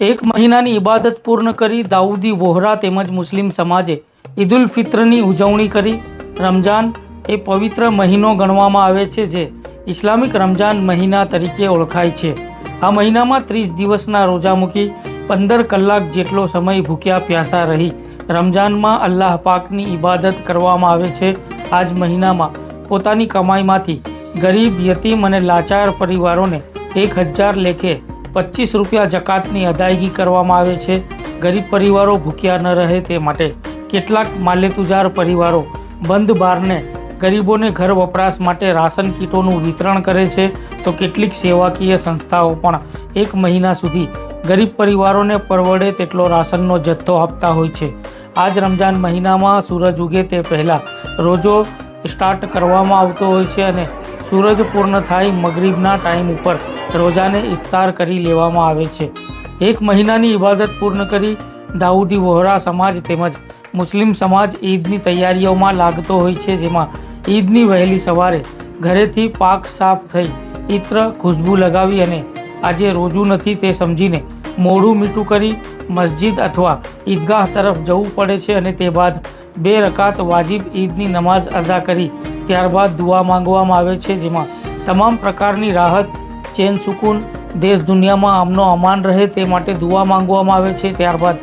એક મહિનાની ઇબાદત પૂર્ણ કરી દાઉદી વોહરા તેમજ મુસ્લિમ સમાજે ઈદ ઉલ ફિત્રની ઉજવણી કરી. રમજાન એ પવિત્ર મહિનો ગણવામાં આવે છે જે ઇસ્લામિક રમજાન મહિના તરીકે ઓળખાય છે. આ મહિનામાં ત્રીસ દિવસના રોજા મૂકી પંદર કલાક જેટલો સમય ભૂખ્યા પ્યાસા રહી રમજાનમાં અલ્લાહ પાકની ઇબાદત કરવામાં આવે છે. આ જ મહિનામાં પોતાની કમાઈમાંથી ગરીબ, યતીમ અને લાચાર પરિવારોને એક હજાર લેખે પચીસ રૂપિયા જકાતની અદાયગી કરવામાં આવે છે. ગરીબ પરિવારો ભૂખ્યા ન રહે તે માટે કેટલાક માલેતુજાર પરિવારો બંધ બારને ગરીબોને ઘર વપરાશ માટે રાશન કીટોનું વિતરણ કરે છે. તો કેટલીક સેવાકીય સંસ્થાઓ પણ એક મહિના સુધી ગરીબ પરિવારોને પરવડે તેટલો રાશનનો જથ્થો આપતા હોય છે. આ જ રમજાન મહિનામાં સૂરજ ઉગે તે પહેલાં રોજો સ્ટાર્ટ કરવામાં આવતો હોય છે અને સૂરજ પૂર્ણ થાય મગરીબના ટાઈમ ઉપર રોજાને ઇફતાર કરી લેવામાં આવે છે. એક મહિનાની ઇબાદત પૂર્ણ કરી દાઉદી વહોરા સમાજ તેમજ મુસ્લિમ સમાજ ઈદની તૈયારીઓમાં લાગતો હોય છે, જેમાં ઈદની વહેલી સવારે ઘરેથી પાક સાફ થઈ ઇત્ર ખુશ્બુ લગાવી અને આજે રોજું નથી તે સમજીને મોઢું મીઠું કરી મસ્જિદ અથવા ઈદગાહ તરફ જવું પડે છે અને તે બાદ બે રકાત વાજિબ ઈદની નમાઝ અદા કરી ત્યારબાદ દુઆ માંગવામાં આવે છે, જેમાં તમામ પ્રકારની રાહત ચેન સુકૂન દેશ દુનિયામાં આમનો અમાન રહે તે માટે દુઆ માંગવામાં આવે છે. ત્યારબાદ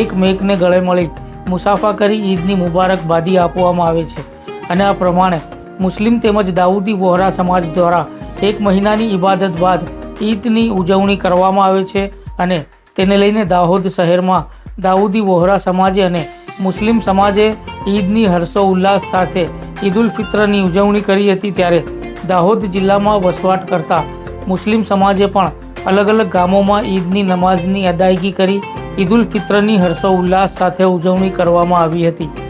એક મેકને ગળે મળી મુસાફા કરી ઈદની મુબારકબાદી આપવામાં આવે છે. અને આ પ્રમાણે મુસ્લિમ તેમજ દાઉદી વોહરા સમાજ દ્વારા એક મહિનાની ઇબાદત બાદ ઈદની ઉજવણી કરવામાં આવે છે અને તેને લઈને દાહોદ શહેરમાં દાઉદી વોહરા સમાજે અને મુસ્લિમ સમાજે ઈદની હર્ષો ઉલ્લાસ સાથે ઈદ ઉલ ફિત્રની ઉજવણી કરી હતી. ત્યારે દાહોદ જિલ્લામાં વસવાટ કરતા મુસ્લિમ સમાજે પણ અલગ અલગ ગામોમાં ઈદની નમાઝની અદાયગી કરી ઈદ ઉલ ફિત્રની હર્ષોલ્લાસ સાથે ઉજવણી કરવામાં આવી હતી.